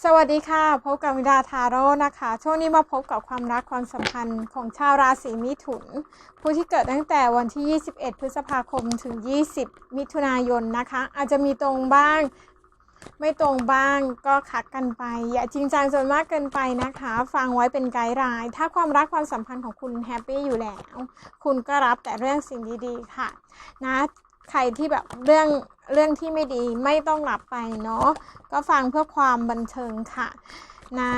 สวัสดีค่ะ พบกับวิดาทาโร่นะคะ ช่วงนี้มาพบกับความรักความสัมพันธ์ของชาวราศีมิถุน ผู้ที่เกิดตั้งแต่วันที่ 21 พฤษภาคมถึง 20 มิถุนายนนะคะ อาจจะมีตรงบ้าง ไม่ตรงบ้างก็คักกันไป อย่าจริงจังจนมากเกินไปนะคะ ฟังไว้เป็นไกด์ไลน์ถ้าความรักความสัมพันธ์ของคุณแฮปปี้อยู่แล้ว คุณก็รับแต่เรื่องสิ่งดีๆค่ะ นะใครที่แบบเรื่อง เรื่องที่ไม่ดีไม่ต้องรับไปเนาะก็ฟังเพื่อความบันเทิงค่ะ นะ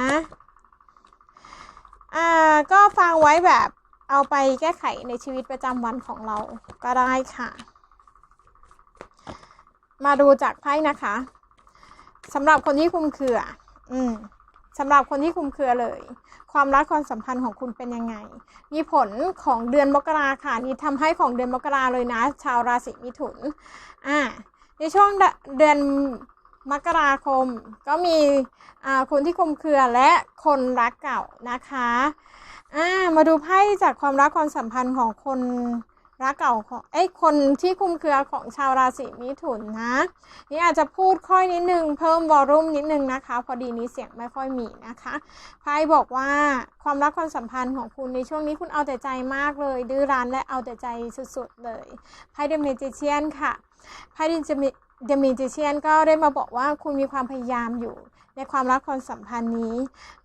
อ่าก็ฟังไว้แบบเอาไปแก้ไขในชีวิตประจำวันของเราก็ได้ค่ะ มาดูจากไพ่นะคะสำหรับคนที่คุมเครือ อืมสำหรับคนที่คุมเครือเลย ความรักความสัมพันธ์ของคุณเป็นยังไง มีผลของเดือนมกราค่ะ นี่ทำให้ของเดือนมกราเลยนะ ชาวราศีมิถุน อ่า ในช่วงเดือนมกราคม ก็มีคนที่คุมเครือและคนรักเก่านะคะามาดูไพ่จากความรักความสัมพันธ์ของคน รักเก่าของเอ้คนที่คุมเครือของชาวราศีมิถุนนะนี่อาจจะพูดค่อยนิดนึงเพิ่มวอลลุ่มนิดนึงนะคะ พอดีนี้เสียงไม่ค่อยมีนะคะไพ่บอกว่าความรักความสัมพันธ์ของคุณในช่วงนี้คุณเอาแต่ใจมากเลย ดื้อรั้นและเอาแต่ใจสุดๆเลยไพ่เดเมจิเชียนค่ะไพ่เดเมจิเชียนก็ได้มาบอกว่าคุณมีความพยายามอยู่ในความรักความสัมพันธ์นี้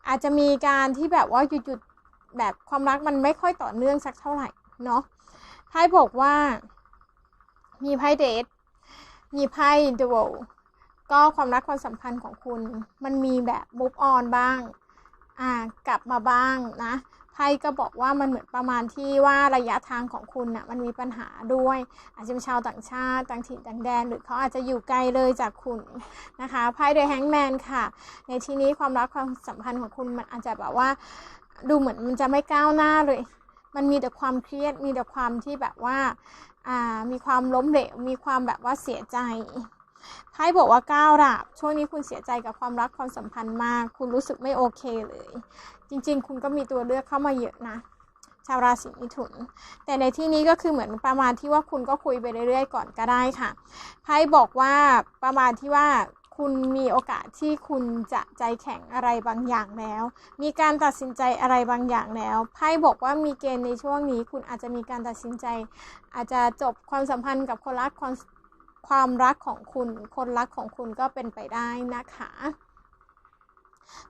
อาจจะมีการที่แบบว่าหยุดๆแบบความรักมันไม่ค่อยต่อเนื่องสักเท่าไหร่เนาะ ไพ่บอกว่า มีไพ่เดทมีไพ่เดวก็ความรักความสัมพันธ์ของคุณ มันมีแบบ move on บ้าง อ่ากลับมาบ้างนะไพ่ก็บอกว่ามันเหมือนประมาณที่ว่าระยะทางของคุณนะ่ะมันมีปัญหาด้วย อาจจะเป็นชาวต่างชาติต่างถิ่นต่างแดน หรือเขาอาจจะอยู่ไกลเลยจากคุณนะคะไพ่เดอะแฮงแมนค่ะ ในที่นี้ความรักความสัมพันธ์ของคุณมันอาจจะแบบว่า ดูเหมือนมันจะไม่ก้าวหน้าเลย มันมีแต่ความเครียด มีแต่ความที่แบบว่าอ่ามีความล้มเหลว มีความแบบว่าเสียใจไพ่บอกว่าก้าวดาบช่วงนี้คุณเสียใจกับความรักความสัมพันธ์มาก คุณรู้สึกไม่โอเคเลย จริง ๆ คุณก็มีตัวเลือกเข้ามาเยอะนะชาวราศีมิถุน แต่ในที่นี้ก็คือเหมือนประมาณที่ว่าคุณก็คุยไปเรื่อยๆ ก่อนก็ได้ค่ะไพ่บอกว่าประมาณที่ว่า คุณมีโอกาสที่คุณจะใจแข็งอะไรบางอย่างแล้ว มีการตัดสินใจอะไรบางอย่างแล้ว ไพ่บอกว่ามีเกณฑ์ในช่วงนี้คุณอาจจะมีการตัดสินใจ อาจจะจบความสัมพันธ์กับคนรักความความรักของคุณ คนรักของคุณก็เป็นไปได้นะคะ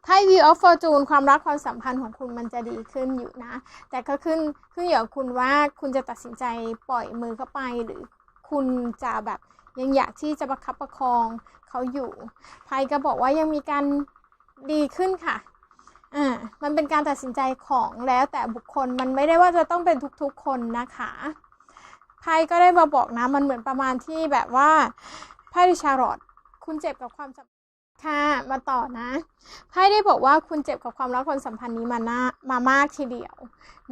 ไพ่ View of Fortune ความรักความสัมพันธ์ของคุณมันจะดีขึ้นอยู่นะ แต่ก็ขึ้นขึ้นอยู่กับคุณว่าคุณจะตัดสินใจปล่อยมือเข้าไปหรือคุณจะแบบ ยังอยากที่จะประคับประคองเขาอยู่ไพ่ก็บอกว่ายังมีการดีขึ้นค่ะอ่ามันเป็นการตัดสินใจของแล้วแต่บุคคลมันไม่ได้ว่าจะต้องเป็นทุกๆคนนะคะไพ่ก็ได้มาบอกนะมันเหมือนประมาณที่แบบว่าไพ่ดิชารอดคุณเจ็บกับความสัมค่ะมาต่อนะไพ่ได้บอกว่าคุณเจ็บกับความรักความสัมพันธ์นี้มาน้ามามากทีเดียว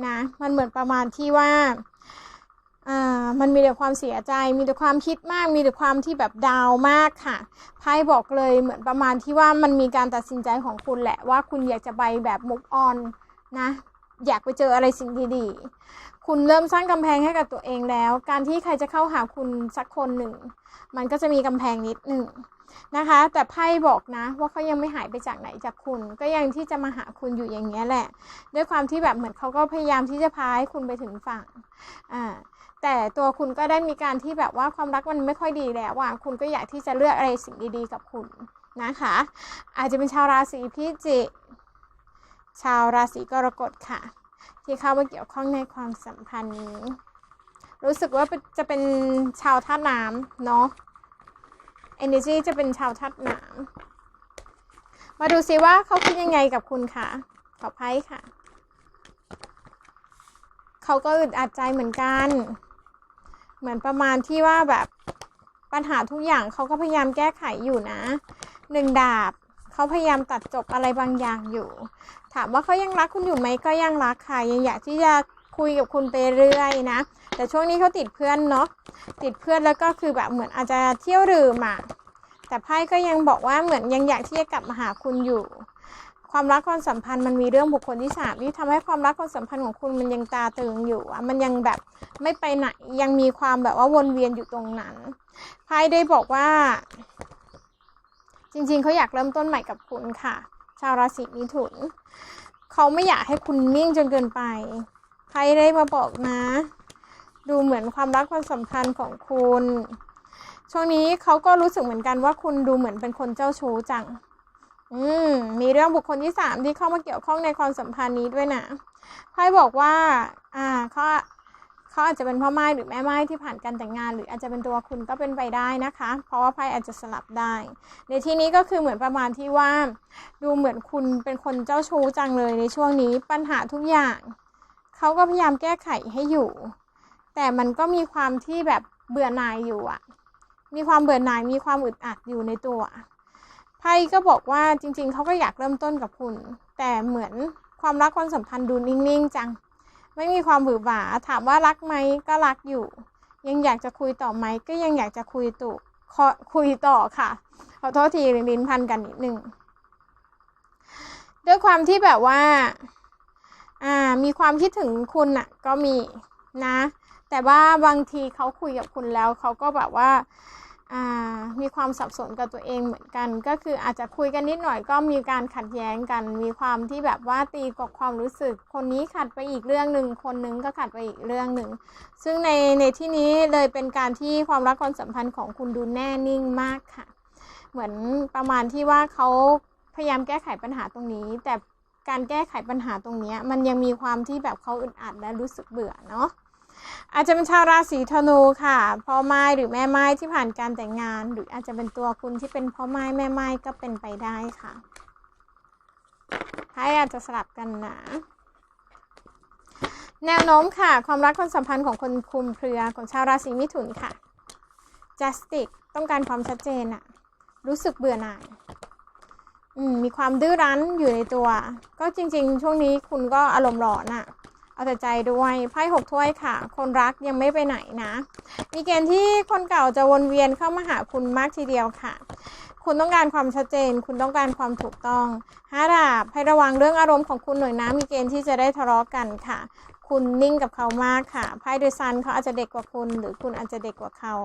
นะ มันเหมือนประมาณที่ว่า อ่ามันมีแต่ความเสียใจ มีแต่ความคิดมาก มีแต่ความที่แบบดาวมากค่ะไพ่บอกเลยเหมือนประมาณที่ว่ามันมีการตัดสินใจของคุณแหละว่าคุณอยากจะไปแบบมุกออนนะอยากไปเจออะไรสิ่งดีๆ คุณเริ่มสร้างกำแพงให้กับตัวเองแล้ว การที่ใครจะเข้าหาคุณสักคนหนึ่ง มันก็จะมีกำแพงนิดหนึ่งนะคะ แต่ไพ่บอกนะ ว่าเขายังไม่หายไปจากไหนจากคุณ ก็ยังที่จะมาหาคุณอยู่อย่างเงี้ยแหละ ด้วยความที่แบบเหมือนเขาก็พยายามที่จะพาให้คุณไปถึงฝั่งอ่าแต่ตัวคุณก็ได้มีการที่แบบว่าความรักมันไม่ค่อยดีแล้วว่าคุณก็อยากที่จะเลือกอะไรสิ่งดีๆ กับคุณนะคะ อาจจะเป็นชาวราศีพิจิกชาวราศีกรกฎค่ะ ที่เข้ามาเกี่ยวข้องในความสัมพันธ์นี้ รู้สึกว่าจะเป็นชาวธาตุน้ำเนาะ energy จะเป็นชาวธาตุน้ำมาดูซิว่าเขาคิดยังไงกับคุณค่ะขอไพ่ค่ะ เขาก็อึดอัดใจเหมือนกัน เหมือนประมาณที่ว่าแบบปัญหาทุกอย่างเขาก็พยายามแก้ไขอยู่นะหนึ่งดาบเขาพยายามตัดจบอะไรบางอย่างอยู่ ถามว่าเขายังรักคุณอยู่ไหมก็ยังรักค่ะยังอยากที่จะคุยกับคุณไปเรื่อยนะ แต่ช่วงนี้เขาติดเพื่อนเนาะติดเพื่อนแล้วก็คือแบบเหมือนอาจจะเที่ยวรือมาแต่ไพ่ก็ยังบอกว่าเหมือนยังอยากที่จะกลับมาหาคุณอยู่ ความรักความสัมพันธ์มันมีเรื่องบุคคลที่สามที่ทำให้ความรักความสัมพันธ์ของคุณมันยังตาตึงอยู่อะมันยังแบบไม่ไปไหนยังมีความแบบว่าวนเวียนอยู่ตรงนั้นไพ่ได้บอกว่า จริง ๆเขาอยากเริ่มต้นใหม่กับคุณค่ะ ชาวราศีมิถุนเขาไม่อยากให้คุณนิ่งจนเกินไปใครได้มาบอกนะ ดูเหมือนความรักความสัมพันธ์ของคุณ ช่วงนี้เขาก็รู้สึกเหมือนกันว่าคุณดูเหมือนเป็นคนเจ้าชู้จัง อืม มีเรื่องบุคคลที่สามที่เข้ามาเกี่ยวข้องในความสัมพันธ์นี้ด้วยนะไพ่บอกว่า อ่าเขาเขาอาจจะเป็นพ่อไม้หรือแม่ไม้ที่ผ่านการแต่งงาน หรืออาจจะเป็นตัวคุณก็เป็นไปได้นะคะ เพราะว่าไพ่อาจจะสลับได้ ในที่นี้ก็คือเหมือนประมาณที่ว่า ดูเหมือนคุณเป็นคนเจ้าชู้จังเลยในช่วงนี้ปัญหาทุกอย่างเขาก็พยายามแก้ไขให้อยู่ แต่มันก็มีความที่แบบเบื่อหน่ายอยู่อะมีความเบื่อหน่ายมีความอึดอัดอยู่ในตัว พ่ก็บอกว่าจริง ๆ เขาก็อยากเริ่มต้นกับคุณ แต่เหมือนความรักความสัมพันธ์ดูนิ่งๆจัง ไม่มีความหวือหวาถามว่ารักไหมก็รักอยู่ ยังอยากจะคุยต่อไหมก็ยังอยากจะคุยตุคุยต่อค่ะ ขอโทษทีลิ้นพันกันนิดนึงด้วยความที่แบบว่าอ่ามีความคิดถึงคุณอะก็มีนะ แต่ว่าบางทีเขาคุยกับคุณแล้วเขาก็แบบว่า มีความสับสนกับตัวเองเหมือนกัน ก็คืออาจจะคุยกันนิดหน่อยก็มีการขัดแย้งกัน มีความที่แบบว่าตีกบความรู้สึก คนนี้ขัดไปอีกเรื่องหนึ่งคนนึงก็ขัดไปอีกเรื่องหนึ่งซึ่งในในที่นี้เลยเป็นการที่ความรักความสัมพันธ์ของคุณดูแน่นิ่งมากค่ะ เหมือนประมาณที่ว่าเขาพยายามแก้ไขปัญหาตรงนี้ แต่การแก้ไขปัญหาตรงนี้มันยังมีความที่แบบเขาอึดอัดและรู้สึกเบื่อเนาะ อาจจะเป็นชาวราศีธนูค่ะพ่อไม้หรือแม่ไม้ที่ผ่านการแต่งงาน หรืออาจจะเป็นตัวคุณที่เป็นพ่อไม้แม่ไม้ก็เป็นไปได้ค่ะไพ่อาจจะสลับกันนะแนวโน้มค่ะ ความรักความสัมพันธ์ของคนคุมเครือของชาวราศีมิถุนค่ะ justice ต้องการความชัดเจนอะรู้สึกเบื่อหน่ายมีความดื้อรั้นอยู่ในตัว ก็จริง ๆ ช่วงนี้คุณก็อารมณ์ร้อนอะ เอาแต่ใจด้วยไพ่หกถ้วยค่ะ คนรักยังไม่ไปไหนนะ มีเกณฑ์ที่คนเก่าจะวนเวียนเข้ามาหาคุณมากทีเดียวค่ะ คุณต้องการความชัดเจน คุณต้องการความถูกต้องห้าดาบให้ระวังเรื่องอารมณ์ของคุณหน่อยนะมีเกณฑ์ที่จะได้ทะเลาะกันค่ะ คุณนิ่งกับเขามากค่ะไพ่เดซันเขาอาจจะเด็กกว่าคุณ หรือคุณอาจจะเด็กกว่าเขา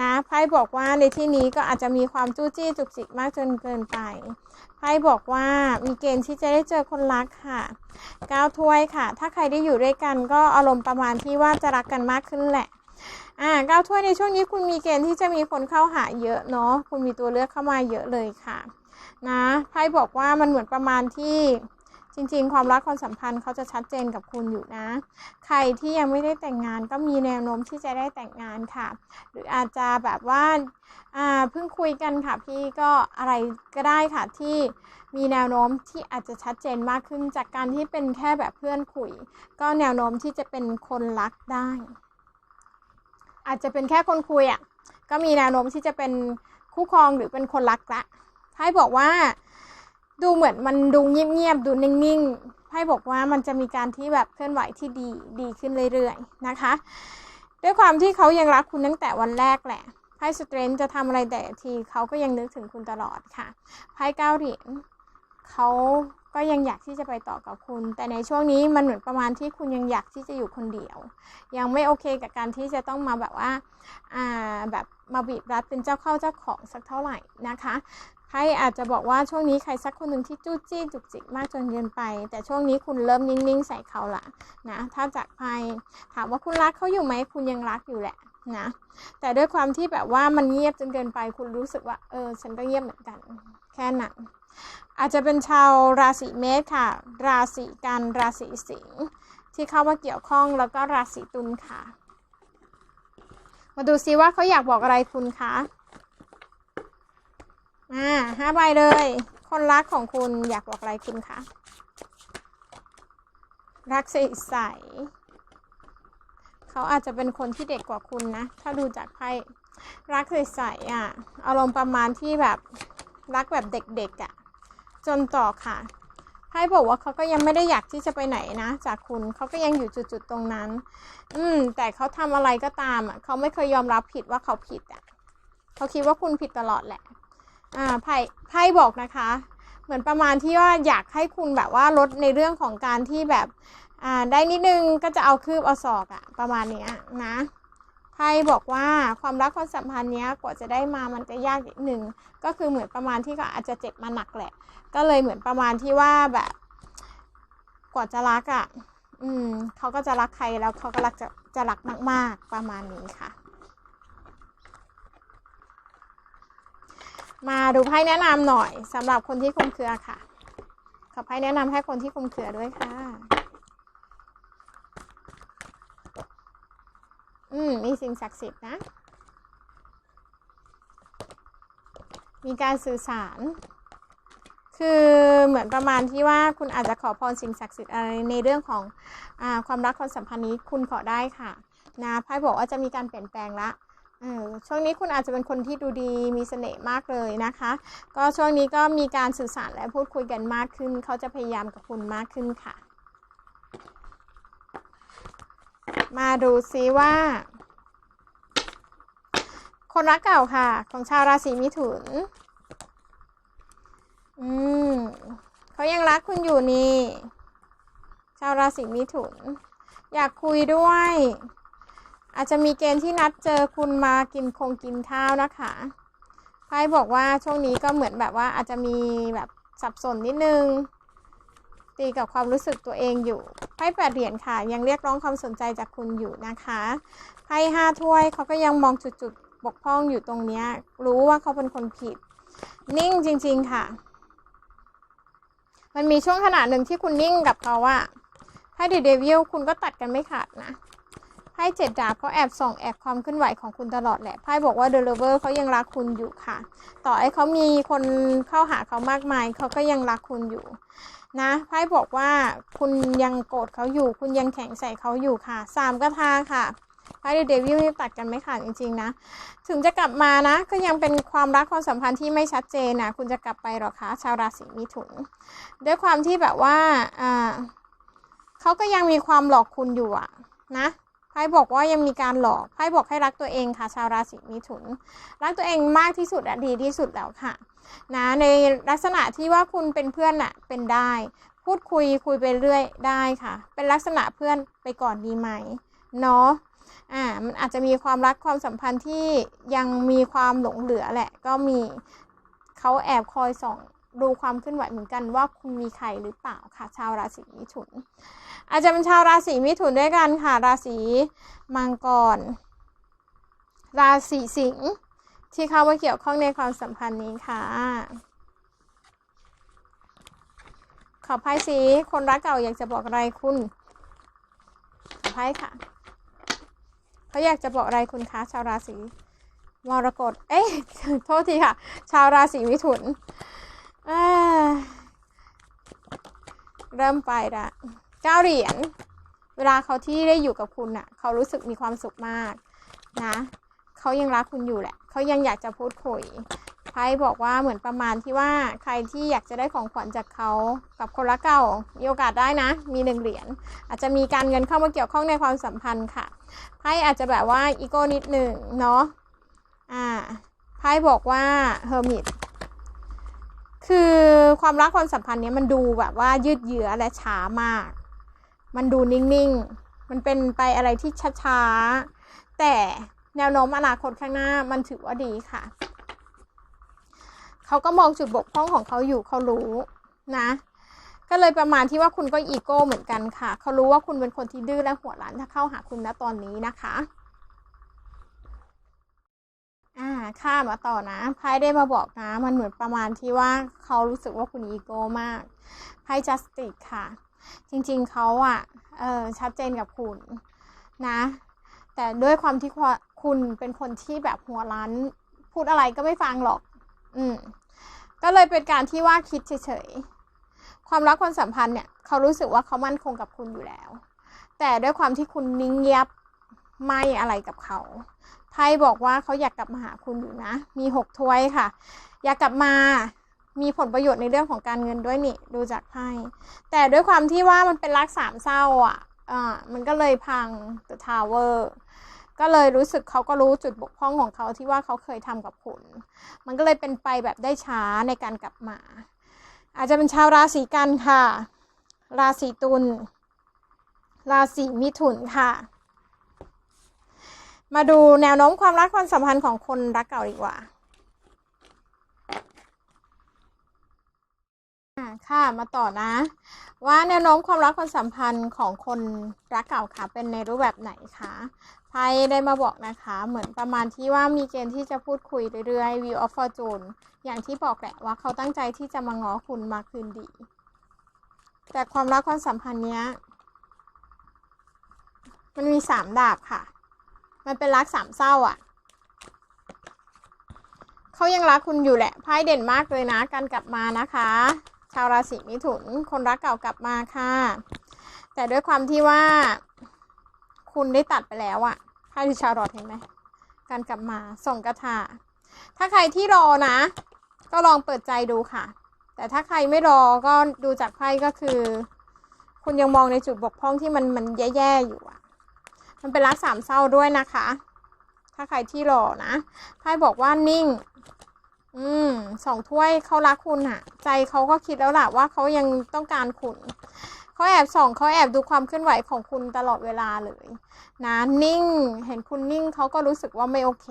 นะไพ่บอกว่าในที่นี้ก็อาจจะมีความจู้จี้จุกจิกมากจนเกินไปไพ่บอกว่ามีเกณฑ์ที่จะได้เจอคนรักค่ะก้าวถ้วยค่ะ ถ้าใครได้อยู่ด้วยกันก็อารมณ์ประมาณที่ว่าจะรักกันมากขึ้นแหละอ่าก้าวถ้วยในช่วงนี้คุณมีเกณฑ์ที่จะมีคนเข้าหาเยอะเนาะคุณมีตัวเลือกเข้ามาเยอะเลยค่ะ นะไพ่บอกว่ามันเหมือนประมาณที่ จริง ๆ ความรักความสัมพันธ์เขาจะชัดเจนกับคุณอยู่นะ ใครที่ยังไม่ได้แต่งงานก็มีแนวโน้มที่จะได้แต่งงานค่ะ หรืออาจจะแบบว่าเพิ่งคุยกันค่ะพี่ก็อะไรก็ได้ค่ะที่มีแนวโน้มที่อาจจะชัดเจนมากขึ้นจากการที่เป็นแค่แบบเพื่อนคุย ก็แนวโน้มที่จะเป็นคนรักได้ อาจจะเป็นแค่คนคุยอะ่ะก็มีแนวโน้มที่จะเป็นคู่ครองหรือเป็นคนรักละให้บอกว่า ดูเหมือนมันดูเงียบๆ ดูนิ่งๆ ให้บอกว่ามันจะมีการที่แบบเคลื่อนไหวที่ดีดีขึ้นเรื่อยๆ นะคะ ด้วยความที่เขายังรักคุณตั้งแต่วันแรกแหละไพ่สเตรนจะทำอะไรแต่ทีเขาก็ยังนึกถึงคุณตลอดค่ะไพ่เก้าเหรียญเขาก็ยังอยากที่จะไปต่อกับคุณ แต่ในช่วงนี้มันเหมือนประมาณที่คุณยังอยากที่จะอยู่คนเดียว ยังไม่โอเคกับการที่จะต้องมาแบบว่า อ่า แบบมาบีบรัดเป็นเจ้าเข้าเจ้าของสักเท่าไหร่นะคะ ไพ่อาจจะบอกว่าช่วงนี้ใครสักคนหนึ่งที่จู้จี้จุกจิกมากจนเกินไป แต่ช่วงนี้คุณเริ่มนิ่งๆใส่เขาละนะถ้าจากไพ่ถามว่าคุณรักเขาอยู่ไหมคุณยังรักอยู่แหละนะแต่ด้วยความที่แบบว่ามันเงียบจนเกินไป คุณรู้สึกว่าเออฉันก็เงียบเหมือนกัน แค่นั้นอาจจะเป็นชาวราศีเมษค่ะ ราศีกันราศีสิงห์ที่เข้ามาเกี่ยวข้องแล้วก็ราศีตุลค่ะ มาดูซิว่าเขาอยากบอกอะไรคุณคะ อ่าห้าใบเลย คนรักของคุณอยากบอกอะไรคุณคะ รักใสใสเขาอาจจะเป็นคนที่เด็กกว่าคุณนะ ถ้าดูจากไพ่รักใสๆอะอารมณ์ประมาณที่แบบรักแบบเด็กๆอะจนต่อค่ะไพ่บอกว่าเขาก็ยังไม่ได้อยากที่จะไปไหนนะ จากคุณเขาก็ยังอยู่จุดๆตรงนั้น อืม แต่เขาทำอะไรก็ตามอะเขาไม่เคยยอมรับผิดว่าเขาผิดอะเขาคิดว่าคุณผิดตลอดแหละ อ่าไพ่ไพ่บอกนะคะ เหมือนประมาณที่ว่าอยากให้คุณแบบว่าลดในเรื่องของการที่แบบอ่าได้นิดนึงก็จะเอาคืบเอาศอกอะประมาณเนี้ยนะไพ่บอกว่าความรักความสัมพันธ์เนี้ยกว่าจะได้มามันก็ยากนิดหนึ่งก็คือเหมือนประมาณที่ก็อาจจะเจ็บมาหนักแหละ ก็เลยเหมือนประมาณที่ว่าแบบ กว่าจะรักอะ่ะ อืมเขาก็จะรักใครแล้วเขาก็รักจะจะรักมาก ๆ ประมาณนี้ค่ะ มาดูไพ่แนะนำหน่อยสำหรับคนที่คุมเครือค่ะ ขอไพ่แนะนำให้คนที่คุมเครือด้วยค่ะ อืม มีสิ่งศักดิ์สิทธิ์นะ มีการสื่อสาร คือเหมือนประมาณที่ว่าคุณอาจจะขอพรสิ่งศักดิ์สิทธิ์อะไรในเรื่องของอความรักความสัมพันธ์นี้คุณขอได้ค่ะ นะไพ่บอกว่าจะมีการเปลี่ยนแปลงละ ช่วงนี้คุณอาจจะเป็นคนที่ดูดีมีเสน่ห์มากเลยนะคะ ก็ช่วงนี้ก็มีการสื่อสารและพูดคุยกันมากขึ้น เขาจะพยายามกับคุณมากขึ้นค่ะ มาดูซิว่า คนรักเก่าค่ะ ของชาวราศีมิถุน อืมเขายังรักคุณอยู่นี่ ชาวราศีมิถุน อยากคุยด้วย อาจจะมีเกณฑ์ที่นัดเจอคุณมากินคงกินข้าวนะคะไพ่บอกว่าช่วงนี้ก็เหมือนแบบว่าอาจจะมีแบบสับสนนิดนึง ตีกับความรู้สึกตัวเองอยู่ไพ่แปดเหรียญค่ะ ยังเรียกร้องความสนใจจากคุณอยู่นะคะไพ่ห้าถ้วยเขาก็ยังมองจุดๆบกพร่องอยู่ตรงนี้รู้ว่าเขาเป็นคนผิด นิ่งจริง ๆ ค่ะ มันมีช่วงขนาดหนึ่งที่คุณนิ่งกับเขาอะให้เดวิลคุณก็ตัดกันไม่ขาดนะ พ่เจ็ดดาบเขาแอบส่องแอบความเคลื่อนไหวของคุณตลอดแหละไพ่บอกว่าเดลเวอร์เขายังรักคุณอยู่ค่ะ ต่อให้เขามีคนเข้าหาเขามากมายเขาก็ยังรักคุณอยู่นะไพ่บอกว่าคุณยังโกรธเขาอยู่ คุณยังแข็งใส่เขาอยู่ค่ะสามกระทาค่ะไพ่เดวิลนี่ตัดกันไม่ขาดจริงๆนะ ถึงจะกลับมานะ ก็ยังเป็นความรักความสัมพันธ์ที่ไม่ชัดเจนนะคุณจะกลับไปหรอคะชาวราศีมิถุน ด้วยความที่แบบว่าอ่าเขาก็ยังมีความหลอกคุณอยู่อะนะ ไพ่บอกว่ายังมีการหลอกไพ่บอกให้รักตัวเองค่ะ ชาวราศีมิถุน รักตัวเองมากที่สุดอะดีที่สุดแล้วค่ะนะในลักษณะที่ว่าคุณเป็นเพื่อนอะเป็นได้ พูดคุยคุยไปเรื่อยได้ค่ะ เป็นลักษณะเพื่อนไปก่อนดีไหมเนาะอ่ามันอาจจะมีความรักความสัมพันธ์ที่ยังมีความหลงเหลือแหละก็มีเขาแอบคอยส่อง ดูความเคลื่อนไหวเหมือนกันว่าคุณมีใครหรือเปล่าค่ะ ชาวราศีมิถุน อาจจะเป็นชาวราศีมิถุนด้วยกันค่ะ ราศีมังกร ราศีสิงห์ที่เข้ามาเกี่ยวข้องในความสัมพันธ์นี้ค่ะ ขอไพ่สีคนรักเก่าอยากจะบอกอะไรคุณขอไพ่ค่ะเขาอยากจะบอกอะไรคุณคะชาวราศีมรกตเอ๊ะโทษทีค่ะ ชาวราศีมิถุน เริ่มไปละเก้าเหรียญ เวลาเขาที่ได้อยู่กับคุณน่ะ เขารู้สึกมีความสุขมากนะเขายังรักคุณอยู่แหละ เขายังอยากจะพูดคุยไพ่บอกว่าเหมือนประมาณที่ว่าใครที่อยากจะได้ของขวัญจากเขากับคนรักเก่ามีโอกาสได้นะ มีหนึ่งเหรียญอาจจะมีการเงินเข้ามาเกี่ยวข้องในความสัมพันธ์ค่ะไพ่อาจจะแบบว่าอีโก้นิดหนึ่งเนาะอ่าไพ่บอกว่าเฮอร์มิต คือความรักความสัมพันธ์เนี้ยมันดูแบบว่ายืดเยื้อและช้ามาก มันดูนิ่งๆ มันเป็นไปอะไรที่ช้าๆ แต่แนวโน้มอนาคตข้างหน้ามันถือว่าดีค่ะ เขาก็มองจุดบกพร่องของเขาอยู่เขารู้นะ ก็เลยประมาณที่ว่าคุณก็อีโก้เหมือนกันค่ะ เขารู้ว่าคุณเป็นคนที่ดื้อและหัวร้านถ้าเข้าหาคุณณตอนนี้นะคะ อ่าข้ามาต่อนะไพ่ได้มาบอกนะ มันเหมือนประมาณที่ว่าเขารู้สึกว่าคุณอีโก้มากไพ่จัสติกค่ะ จริงๆเขาอะเออชัดเจนกับคุณนะ แต่ด้วยความที่คุณเป็นคนที่แบบหัวรั้น พูดอะไรก็ไม่ฟังหรอก อืมก็เลยเป็นการที่ว่าคิดเฉยๆ ความรักความสัมพันธ์เนี่ยเขารู้สึกว่าเขามั่นคงกับคุณอยู่แล้ว แต่ด้วยความที่คุณนิ่งเงียบไม่อะไรกับเขา ไพ่บอกว่าเขาอยากกลับมาหาคุณอยู่นะ มีหกถ้วยค่ะ อยากกลับมามีผลประโยชน์ในเรื่องของการเงินด้วยนี่ดูจากไพ่แต่ด้วยความที่ว่ามันเป็นรักสามเศร้าอะอ่ามันก็เลยพัง The Tower ก็เลยรู้สึกเขาก็รู้จุดบกพร่องของเขาที่ว่าเขาเคยทำกับคุณ มันก็เลยเป็นไปแบบได้ช้าในการกลับมา อาจจะเป็นชาวราศีกันค่ะ ราศีตุล ราศีมิถุนค่ะ มาดูแนวโน้มความรักความสัมพันธ์ของคนรักเก่าดีกว่าอ่า ค่ะ มาต่อนะ ว่าแนวโน้มความรักความสัมพันธ์ของคนรักเก่าค่ะ เป็นในรูปแบบไหนคะไพ่ได้มาบอกนะคะ เหมือนประมาณที่ว่ามีเกณฑ์ที่จะพูดคุยเรื่อยๆ view of fortune อย่างที่บอกแหละว่าเขาตั้งใจที่จะมาง้อคุณมาคืนดี แต่ความรักความสัมพันธ์เนี้ย มันมีสามดาบค่ะ มันเป็นรักสามเศร้าอะ่ะเขายังรักคุณอยู่แหละไพ่เด่นมากเลยนะ การกลับมานะคะ ชาวราศีมิถุน คนรักเก่ากลับมาค่ะ แต่ด้วยความที่ว่า คุณได้ตัดไปแล้วอะไพ่ที่ชาวรอดเห็นไหมการกลับมาส่งกระถาถ้าใครที่รอนะ ก็ลองเปิดใจดูค่ะ แต่ถ้าใครไม่รอก็ดูจากไพ่ก็คือ คุณยังมองในจุดบกพร่องที่มันมันแย่ๆอยู่อะ มันเป็นรักสามเศร้าด้วยนะคะ ถ้าใครที่รอนะไพ่บอกว่านิ่ง อืมสองถ้วยเขารักคุณอะใจเขาก็คิดแล้วล่ะว่าเขายังต้องการคุณเขาแอบส่องเขาแอบดูความเคลื่อนไหวของคุณตลอดเวลาเลยนะนิ่ง เห็นคุณนิ่งเขาก็รู้สึกว่าไม่โอเค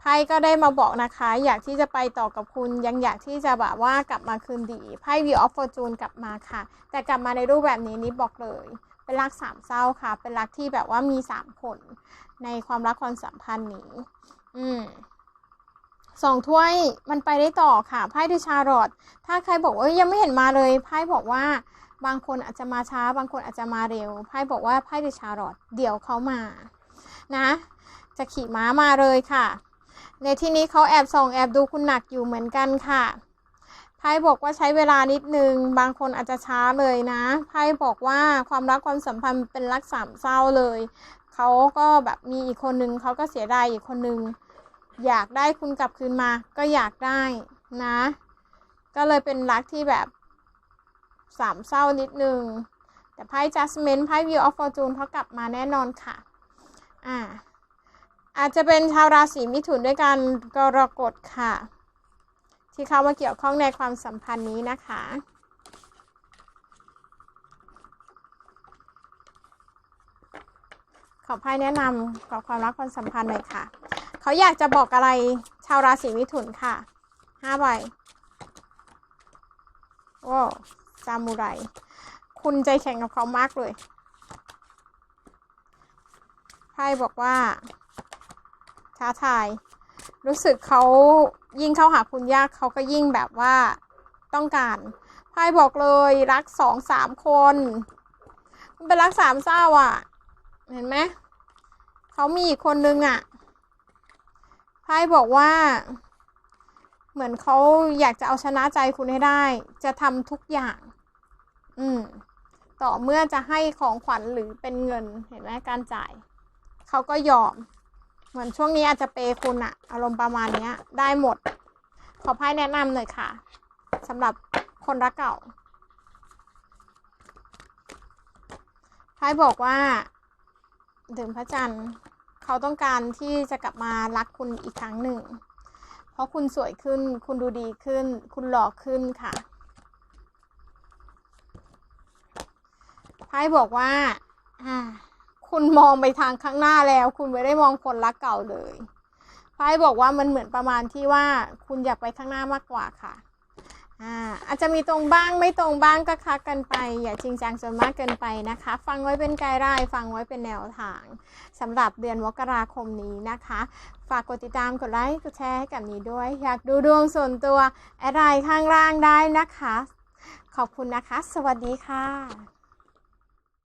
ไพ่ก็ได้มาบอกนะคะ อยากที่จะไปต่อกับคุณยังอยากที่จะแบบว่ากลับมาคืนดีไพ่ View of Fortune กลับมาค่ะ แต่กลับมาในรูปแบบนี้นิดบอกเลย เป็นรักสามเศร้าค่ะ เป็นรักที่แบบว่ามีสามคนในความรักความสัมพันธ์นี้ อืมสองถ้วยมันไปได้ต่อค่ะไพ่ดิชารอดถ้าใครบอกว่ายังไม่เห็นมาเลยไพ่บอกว่าบางคนอาจจะมาช้า บางคนอาจจะมาเร็วไพ่บอกว่าไพ่ดิชารอดเดี๋ยวเขามา นะ จะขี่ม้ามาเลยค่ะ ในที่นี้เขาแอบส่องแอบดูคุณหนักอยู่เหมือนกันค่ะ ไพ่บอกว่าใช้เวลานิดนึง บางคนอาจจะช้าเลยนะไพ่บอกว่าความรักความสัมพันธ์เป็นรักสามเศร้าเลย เขาก็แบบมีอีกคนนึงเขาก็เสียดายอีกคนนึง อยากได้คุณกลับคืนมา ก็อยากได้นะ ก็เลยเป็นรักที่แบบสามเศร้านิดนึง แต่ไพ่ Judgment ไพ่ View of Fortune เขากลับมาแน่นอนค่ะ อ่า อาจจะเป็นชาวราศีมิถุนด้วยกันกรกฎค่ะ ที่เข้ามาเกี่ยวข้องในความสัมพันธ์นี้นะคะ ขอไพ่แนะนำขอความรักความสัมพันธ์หน่อยค่ะ เขาอยากจะบอกอะไรชาวราศีมิถุนค่ะห้าใบโอ้ซามูไร คุณใจแข็งกับเขามากเลยไพ่บอกว่าท้าทาย รู้สึกเขายิ่งเข้าหาคุณยากเขาก็ยิ่งแบบว่าต้องการไพ่บอกเลยรักสองสามคน มันเป็นรักสามเศร้าอะ เห็นไหมเขามีอีกคนนึงอะไพ่บอกว่า เหมือนเขาอยากจะเอาชนะใจคุณให้ได้ จะทำทุกอย่าง อืมต่อเมื่อจะให้ของขวัญหรือเป็นเงินเห็นไหมการจ่าย เขาก็ยอม เหมือนช่วงนี้อาจจะเปย์คุณอะอารมณ์ประมาณเนี้ย ได้หมด ขอไพ่แนะนำหน่อยค่ะสำหรับคนรักเก่าไพ่บอกว่าถึงพระจันทร์เขาต้องการที่จะกลับมารักคุณอีกครั้งหนึ่ง เพราะคุณสวยขึ้น คุณดูดีขึ้น คุณหล่อขึ้นค่ะไพ่บอกว่า อ่า คุณมองไปทางข้างหน้าแล้ว คุณไม่ได้มองคนรักเก่าเลยไพ่บอกว่ามันเหมือนประมาณที่ว่าคุณอยากไปข้างหน้ามากกว่าค่ะอ่าอาจจะมีตรงบ้างไม่ตรงบ้างก็คักกันไป อย่าจริงจังจนมากเกินไปนะคะ ฟังไว้เป็นไกด์ไลน์ฟังไว้เป็นแนวทางสำหรับเดือนมกราคมนี้นะคะ ฝากกดติดตามกดไลค์กดแชร์ให้กับนี้ด้วย อยากดูดวงส่วนตัวอดไลน์ข้างล่างได้นะคะ ขอบคุณนะคะ สวัสดีค่ะ